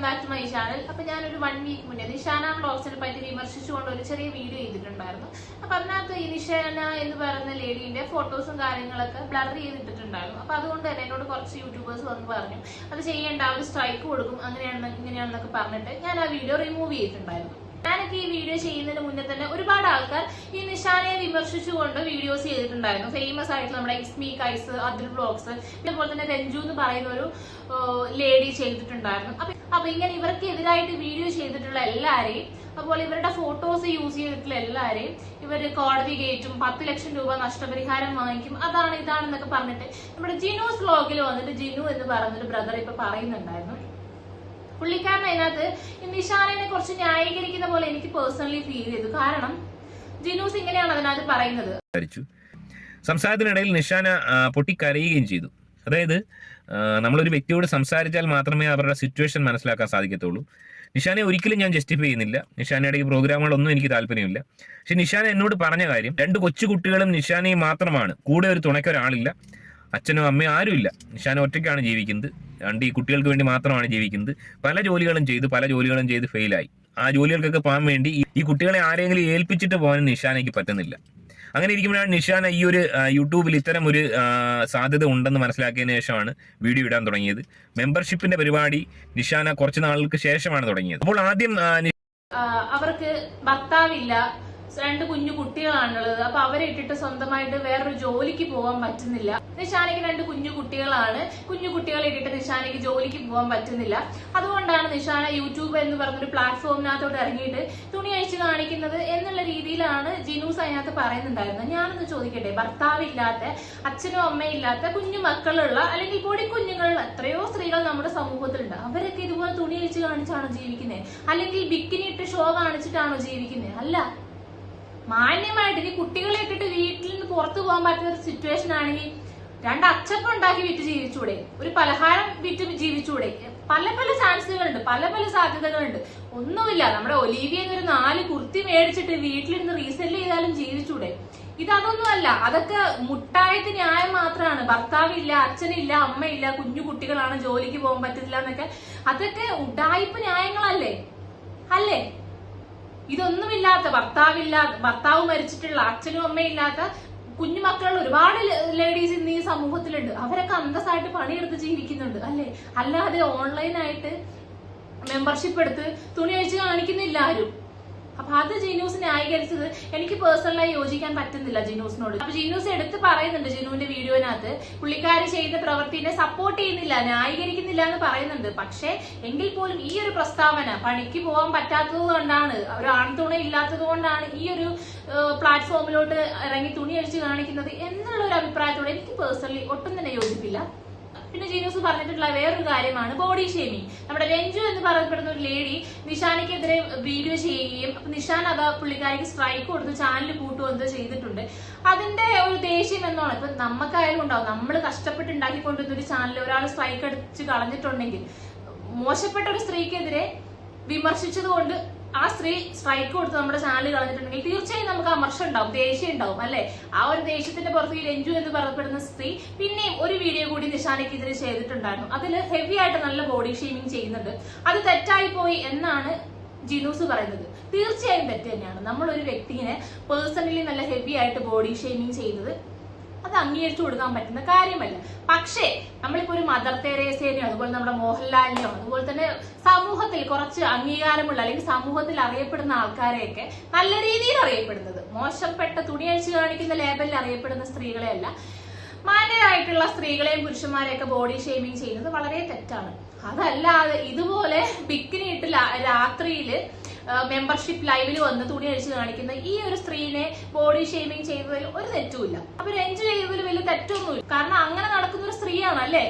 Welcome back to my channel. അപ്പൊ ഞാനൊരു one week മുന്നേ നിഷാന ബ്ലോഗ്സിനെ പറ്റി വിമർശിച്ചുകൊണ്ട് ഒരു ചെറിയ വീഡിയോ ചെയ്തിട്ടുണ്ടായിരുന്നു. അപ്പൊ അതിനകത്ത് ഈ നിഷാന എന്ന് പറയുന്ന ലേഡീന്റെ ഫോട്ടോസും കാര്യങ്ങളൊക്കെ ബ്ലർ ചെയ്തിട്ടുണ്ടായിരുന്നു അപ്പൊ അതുകൊണ്ട് തന്നെ എന്നോട് കുറച്ച് യൂട്യൂബേഴ്സ് വന്ന് പറഞ്ഞു അത് ചെയ്യേണ്ട ഒരു സ്ട്രൈക്ക് കൊടുക്കും അങ്ങനെയാണെന്ന് ഇങ്ങനെയാണെന്നൊക്കെ പറഞ്ഞിട്ട് ഞാൻ ആ വീഡിയോ റിമൂവ് ചെയ്തിട്ടുണ്ടായിരുന്നു. ഞാനൊക്കെ ഈ വീഡിയോ ചെയ്യുന്നതിന് മുന്നേ തന്നെ ഒരുപാട് ആൾക്കാർ ഈ നിഷാനയെ വിമർശിച്ചുകൊണ്ട് വീഡിയോസ് ചെയ്തിട്ടുണ്ടായിരുന്നു. ഫേമസ് ആയിട്ടുള്ള നമ്മുടെ ഇസ്മി കൈസ് അബ്ദുൽ ബ്ലോഗ്സ് അതുപോലെ തന്നെ രഞ്ജു എന്ന് പറയുന്ന ഒരു ലേഡി ചെയ്തിട്ടുണ്ടായിരുന്നു. അപ്പൊ അപ്പൊ ഇങ്ങനെ ഇവർക്ക് എതിരായിട്ട് വീഡിയോ ചെയ്തിട്ടുള്ള എല്ലാരെയും അതുപോലെ ഇവരുടെ ഫോട്ടോസ് യൂസ് ചെയ്തിട്ടുള്ള എല്ലാരെയും ഇവർ കോടതി കയറ്റും പത്ത് ലക്ഷം രൂപ നഷ്ടപരിഹാരം വാങ്ങിക്കും. അതാണ് ഇതാണെന്നൊക്കെ പറഞ്ഞിട്ട് നമ്മുടെ ജിനുസ് വ്ലോഗിൽ വന്നിട്ട് ജിനു എന്ന് പറഞ്ഞൊരു ബ്രദർ ഇപ്പൊ പറയുന്നുണ്ടായിരുന്നു. പുള്ളിക്കാരൻ അതിനകത്ത് നിഷാനെ കുറച്ച് ന്യായീകരിക്കുന്ന പോലെ എനിക്ക് പേഴ്സണലി ഫീൽ ചെയ്തു. കാരണം ജിനൂസ് ഇങ്ങനെയാണ് അതിനകത്ത് പറയുന്നത്. സംസാരത്തിനിടയിൽ നിഷാന പൊട്ടിക്കരയുകയും ചെയ്തു. അതായത് നമ്മളൊരു വ്യക്തിയോട് സംസാരിച്ചാൽ മാത്രമേ അവരുടെ സിറ്റുവേഷൻ മനസ്സിലാക്കാൻ സാധിക്കത്തുള്ളൂ. നിഷാനെ ഒരിക്കലും ഞാൻ ജസ്റ്റിഫൈ ചെയ്യുന്നില്ല. നിഷാനയുടെ ഈ പ്രോഗ്രാമുകളൊന്നും എനിക്ക് താല്പര്യമില്ല. പക്ഷെ നിഷാന എന്നോട് പറഞ്ഞ കാര്യം രണ്ട് കൊച്ചു കുട്ടികളും നിഷാനയും മാത്രമാണ്. കൂടെ ഒരു തുണയ്ക്കൊരാളില്ല. അച്ഛനും അമ്മയും ആരുമില്ല. നിഷാന ഒറ്റയ്ക്കാണ് ജീവിക്കുന്നത്. രണ്ട് ഈ കുട്ടികൾക്ക് വേണ്ടി മാത്രമാണ് ജീവിക്കുന്നത്. പല ജോലികളും ചെയ്ത് പല ജോലികളും ചെയ്ത് ഫെയിലായി ആ ജോലികൾക്കൊക്കെ പോകാൻ വേണ്ടി ഈ കുട്ടികളെ ആരെങ്കിലും ഏൽപ്പിച്ചിട്ട് പോകാൻ നിഷാനയ്ക്ക് പറ്റുന്നില്ല. അങ്ങനെ ഇരിക്കുമ്പോഴാണ് നിഷാന ഈ ഒരു യൂട്യൂബിൽ ഇത്തരം ഒരു സാധ്യത ഉണ്ടെന്ന് മനസ്സിലാക്കിയതിനു ശേഷമാണ് വീഡിയോ ഇടാൻ തുടങ്ങിയത്. മെമ്പർഷിപ്പിന്റെ പരിപാടി നിഷാന കുറച്ച് നാളുകൾക്ക് ശേഷമാണ് തുടങ്ങിയത്. അപ്പോൾ ആദ്യം അവർക്ക് ഭർത്താവില്ല. രണ്ട് കുഞ്ഞു കുട്ടികളാണുള്ളത്. അപ്പൊ അവരെ ഇട്ടിട്ട് സ്വന്തമായിട്ട് വേറൊരു ജോലിക്ക് പോകാൻ പറ്റുന്നില്ല. നിഷാനയ്ക്ക് രണ്ട് കുഞ്ഞു കുട്ടികളാണ്. കുഞ്ഞു കുട്ടികളെ ഇട്ടിട്ട് നിഷാനയ്ക്ക് ജോലിക്ക് പോകാൻ പറ്റുന്നില്ല. അതുകൊണ്ടാണ് നിഷാന യൂട്യൂബ് എന്ന് പറഞ്ഞൊരു പ്ലാറ്റ്ഫോമിനകത്തോട്ട് ഇറങ്ങിയിട്ട് തുണി അഴിച്ച് കാണിക്കുന്നത് എന്നുള്ള രീതിയിലാണ് ജിനൂസ് അതിനകത്ത് പറയുന്നുണ്ടായിരുന്നത്. ഞാനൊന്ന് ചോദിക്കട്ടെ ഭർത്താവില്ലാത്ത അച്ഛനും അമ്മയും ഇല്ലാത്ത കുഞ്ഞു മക്കളുള്ള അല്ലെങ്കിൽ പൊടി കുഞ്ഞുങ്ങളുള്ള എത്രയോ സ്ത്രീകൾ നമ്മുടെ സമൂഹത്തിലുണ്ട്. അവരൊക്കെ ഇതുപോലെ തുണി അഴിച്ച് കാണിച്ചാണോ ജീവിക്കുന്നത് അല്ലെങ്കിൽ ബിക്കിനി ഇട്ട് ഷോ കാണിച്ചിട്ടാണോ ജീവിക്കുന്നത് അല്ല മാന്യമായിട്ട് ഇനി കുട്ടികളെ ഇട്ടിട്ട് വീട്ടിൽ നിന്ന് പുറത്തു പോകാൻ പറ്റുന്ന ഒരു സിറ്റുവേഷൻ ആണെങ്കിൽ രണ്ട് അച്ചപ്പം ഉണ്ടാക്കി വിറ്റ് ജീവിച്ചൂടെ. ഒരു പലഹാരം വിറ്റ് ജീവിച്ചൂടെ. പല പല ചാൻസുകളുണ്ട് പല പല സാധ്യതകളുണ്ട്. ഒന്നുമില്ല നമ്മുടെ ഒലീവിയ ഒരു നാല് കുർത്തി മേടിച്ചിട്ട് വീട്ടിലിരുന്ന് റീസെൽ ചെയ്താലും ജീവിച്ചൂടെ. ഇതൊന്നുമല്ല അതൊക്കെ മുട്ടായത് ന്യായം മാത്രമാണ്. ഭർത്താവില്ല അച്ഛനില്ല അമ്മയില്ല കുഞ്ഞു കുട്ടികളാണ് ജോലിക്ക് പോകാൻ പറ്റില്ല എന്നൊക്കെ. അതൊക്കെ ഉടായ്പ ന്യായങ്ങളല്ലേ? അല്ലേ? ഇതൊന്നുമില്ലാത്ത ഭർത്താവില്ല ഭർത്താവ് മരിച്ചിട്ടുള്ള അച്ഛനും അമ്മയും ഇല്ലാത്ത കുഞ്ഞുമക്കളുള്ള ഒരുപാട് ലേഡീസ് ഇന്ന് ഈ സമൂഹത്തിലുണ്ട്. അവരൊക്കെ അന്തസ്സായിട്ട് പണിയെടുത്ത് ജീവിക്കുന്നുണ്ട് അല്ലേ? അല്ലാതെ ഓൺലൈനായിട്ട് മെമ്പർഷിപ്പ് എടുത്ത് തുണി അഴിച്ച് കാണിക്കുന്നില്ല ആരും. അപ്പൊ അത് ജിനൂസ് ന്യായീകരിച്ചത് എനിക്ക് പേഴ്സണലായി യോജിക്കാൻ പറ്റുന്നില്ല ജിനൂസിനോട്. അപ്പൊ ജിനൂസ് എടുത്ത് പറയുന്നുണ്ട് ജിനുവിന്റെ വീഡിയോനകത്ത് പുള്ളിക്കാരി ചെയ്ത പ്രവൃത്തിനെ സപ്പോർട്ട് ചെയ്യുന്നില്ല ന്യായീകരിക്കുന്നില്ല എന്ന് പറയുന്നുണ്ട്. പക്ഷേ എങ്കിൽ പോലും ഈ ഒരു പ്രസ്താവന പണിക്ക് പോകാൻ പറ്റാത്തത് കൊണ്ടാണ് ഒരു ആൺതുണ ഇല്ലാത്തത് കൊണ്ടാണ് ഈ ഒരു പ്ലാറ്റ്ഫോമിലോട്ട് ഇറങ്ങി തുണി അഴിച്ച് കാണിക്കുന്നത് എന്നുള്ള ഒരു അഭിപ്രായത്തോടെ എനിക്ക് പേഴ്സണലി ഒട്ടും തന്നെ യോജിപ്പില്ല. പിന്നെ ജീനൂസ് പറഞ്ഞിട്ടുള്ള വേറൊരു കാര്യമാണ് ബോഡി ഷേമിങ് നമ്മുടെ രഞ്ജു എന്ന് പറയപ്പെടുന്ന ഒരു ലേഡി നിഷാനയ്ക്കെതിരെ വീഡിയോ ചെയ്യുകയും അപ്പൊ നിഷാൻ അത് പുള്ളിക്കാരിക്ക് സ്ട്രൈക്ക് കൊടുത്ത് ചാനൽ കൂട്ടുകയോ ചെയ്തിട്ടുണ്ട്. അതിന്റെ ഒരു ദേഷ്യം എന്നോണം ഇപ്പൊ നമുക്കായാലും ഉണ്ടാവും. നമ്മൾ കഷ്ടപ്പെട്ട് ഉണ്ടാക്കിക്കൊണ്ടിരുന്ന ഒരു ചാനൽ ഒരാൾ സ്ട്രൈക്ക് അടിച്ച് കളഞ്ഞിട്ടുണ്ടെങ്കിൽ മോശപ്പെട്ട ഒരു സ്ത്രീക്കെതിരെ വിമർശിച്ചത് കൊണ്ട് ആ സ്ത്രീ സ്ട്രൈക്ക് കൊടുത്ത് നമ്മുടെ ചാനൽ കളഞ്ഞിട്ടുണ്ടെങ്കിൽ തീർച്ചയായും നമുക്ക് അമർഷം ഉണ്ടാവും ദേഷ്യം ഉണ്ടാവും അല്ലെ? ആ ഒരു ദേഷ്യത്തിന്റെ പുറത്ത് ഈ എന്ന് പറയപ്പെടുന്ന സ്ത്രീ പിന്നെയും ഒരു വീഡിയോ കൂടി നിഷാനയ്ക്കെതിരെ ചെയ്തിട്ടുണ്ടായിരുന്നു. അതിൽ ഹെവി ആയിട്ട് നല്ല ബോഡി ഷേമിങ് ചെയ്യുന്നുണ്ട്. അത് തെറ്റായി പോയി എന്നാണ് ജിനൂസ് പറയുന്നത്. തീർച്ചയായും തെറ്റ് തന്നെയാണ്. നമ്മൾ ഒരു വ്യക്തിനെ പേഴ്സണലി നല്ല ഹെവി ആയിട്ട് ബോഡി ഷേമിങ് ചെയ്യുന്നത് അത് അംഗീകരിച്ചു കൊടുക്കാൻ പറ്റുന്ന കാര്യമല്ല. പക്ഷേ നമ്മളിപ്പോ ഒരു മദർ തെരേസേനെയോ അതുപോലെ നമ്മുടെ മോഹൻലാലിനെയോ അതുപോലെ തന്നെ സമൂഹത്തിൽ കുറച്ച് അംഗീകാരമുള്ള അല്ലെങ്കിൽ സമൂഹത്തിൽ അറിയപ്പെടുന്ന ആൾക്കാരെയൊക്കെ നല്ല രീതിയിൽ അറിയപ്പെടുന്നത്. മോശപ്പെട്ട തുണി അഴിച്ചു കാണിക്കുന്ന ലേബലിൽ അറിയപ്പെടുന്ന സ്ത്രീകളെയല്ല. മാന്യരായിട്ടുള്ള സ്ത്രീകളെയും പുരുഷന്മാരെയൊക്കെ ബോഡി ഷേമിങ് ചെയ്യുന്നത് വളരെ തെറ്റാണ്. അതല്ലാതെ ഇതുപോലെ ബിക്കിനി ഇട്ട് രാത്രിയിൽ മെമ്പർഷിപ്പ് ലൈവിൽ വന്ന് തുണി അഴിച്ച് കാണിക്കുന്ന ഈ ഒരു സ്ത്രീനെ ബോഡി ഷേമിങ് ചെയ്യുന്നതിൽ ഒരു തെറ്റുമില്ല. അപ്പൊ രഞ്ജു ചെയ്തതിൽ വലിയ തെറ്റൊന്നുമില്ല. കാരണം അങ്ങനെ നടക്കുന്ന ഒരു സ്ത്രീയാണ് അല്ലേ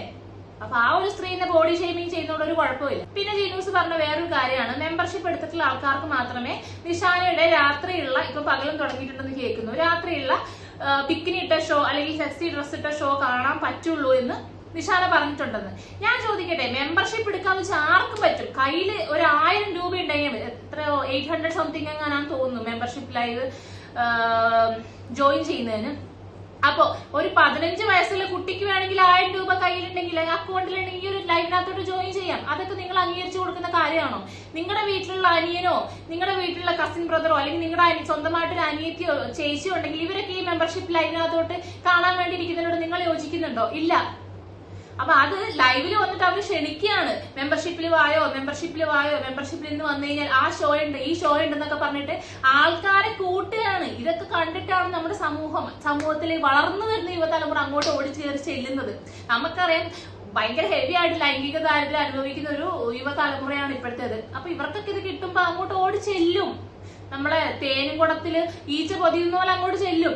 അപ്പൊ ആ ഒരു സ്ത്രീനെ ബോഡി ഷെയ്മിങ് ചെയ്യുന്നതുകൊണ്ട് ഒരു കുഴപ്പമില്ല. പിന്നെ ജീനൂസ് പറഞ്ഞ വേറൊരു കാര്യമാണ് മെമ്പർഷിപ്പ് എടുത്തിട്ടുള്ള ആൾക്കാർക്ക് മാത്രമേ നിഷാനയുടെ രാത്രിയുള്ള ഇപ്പൊ പകലും തുടങ്ങിയിട്ടുണ്ടെന്ന് കേൾക്കുന്നു രാത്രിയുള്ള പിക്കിനി ഇട്ട ഷോ അല്ലെങ്കിൽ സെക്സി ഡ്രസ് ഇട്ട ഷോ കാണാൻ പറ്റുള്ളൂ എന്ന് നിഷാന പറഞ്ഞിട്ടുണ്ടെന്ന്. ഞാൻ ചോദിക്കട്ടെ മെമ്പർഷിപ്പ് എടുക്കാന്ന് വെച്ചാൽ ആർക്കും പറ്റും? കയ്യിൽ ഒരു ആയിരം രൂപ ഉണ്ടെങ്കിൽ എത്രയോ എയ്റ്റ് ഹൺഡ്രഡ് സംതിങ് എങ്ങാനാന്ന് തോന്നുന്നു മെമ്പർഷിപ്പ് ലൈവ് ജോയിൻ ചെയ്യുന്നതിന്. അപ്പൊ ഒരു പതിനഞ്ച് വയസ്സുള്ള കുട്ടിക്ക് വേണമെങ്കിൽ ആയിരം രൂപ കയ്യിലുണ്ടെങ്കിൽ അക്കൗണ്ടിലുണ്ടെങ്കിൽ ഒരു ലൈവിനകത്തോട്ട് ജോയിൻ ചെയ്യാം. അതൊക്കെ നിങ്ങൾ അംഗീകരിച്ചു കൊടുക്കുന്ന കാര്യമാണോ? നിങ്ങളുടെ വീട്ടിലുള്ള അനിയനോ നിങ്ങളുടെ വീട്ടിലുള്ള കസിൻ ബ്രദറോ അല്ലെങ്കിൽ നിങ്ങളുടെ അനി സ്വന്തമായിട്ടൊരു അനിയത്തിയോ ചേച്ചിയോ ഉണ്ടെങ്കിൽ ഇവരൊക്കെ ഈ മെമ്പർഷിപ്പ് ലൈവിനകത്തോട്ട് കാണാൻ വേണ്ടി ഇരിക്കുന്നതിനോട് നിങ്ങൾ യോജിക്കുന്നുണ്ടോ? ഇല്ല. അപ്പൊ അത് ലൈവിൽ വന്നിട്ട് അവർ ക്ഷണിക്കുകയാണ്. മെമ്പർഷിപ്പിൽ വായോ മെമ്പർഷിപ്പിൽ വായോ മെമ്പർഷിപ്പിൽ നിന്ന് വന്നു കഴിഞ്ഞാൽ ആ ഷോ ഉണ്ട് ഈ ഷോ ഉണ്ടെന്നൊക്കെ പറഞ്ഞിട്ട് ആൾക്കാരെ കൂട്ടുകയാണ്. ഇതൊക്കെ കണ്ടിട്ടാണ് നമ്മുടെ സമൂഹം സമൂഹത്തിൽ വളർന്നു വരുന്ന യുവതലമുറ അങ്ങോട്ട് ഓടി ഓടിച്ചേറി ചെല്ലുന്നത്. നമുക്കറിയാം ഭയങ്കര ഹെവി ആയിട്ട് ലൈംഗിക ദാരിദ്ര്യം അനുഭവിക്കുന്ന ഒരു യുവതലമുറയാണ് ഇപ്പോഴത്തേത്. അപ്പൊ ഇവർക്കൊക്കെ ഇത് കിട്ടുമ്പോ അങ്ങോട്ട് ഓടി ചെല്ലും. നമ്മളെ തേനും കുടത്തിൽ ഈച്ച പൊതിയുന്ന പോലെ അങ്ങോട്ട് ചെല്ലും.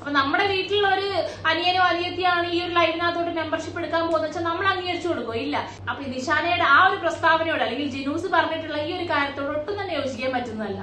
അപ്പൊ നമ്മുടെ വീട്ടിലുള്ള ഒരു അനിയനോ അനിയത്തിയാണ് ഈ ഒരു ലൈവിനകത്തോട്ട് മെമ്പർഷിപ്പ് എടുക്കാൻ പോകുന്നത് വെച്ചാൽ നമ്മൾ അംഗീകരിച്ചു കൊടുക്കോ ഇല്ല. അപ്പൊ നിഷാനയുടെ ആ ഒരു പ്രസ്താവനയോട് അല്ലെങ്കിൽ ജിനൂസ് പറഞ്ഞിട്ടുള്ള ഈ ഒരു കാര്യത്തോട് ഒട്ടും തന്നെ യോജിക്കാൻ പറ്റുന്നതല്ല.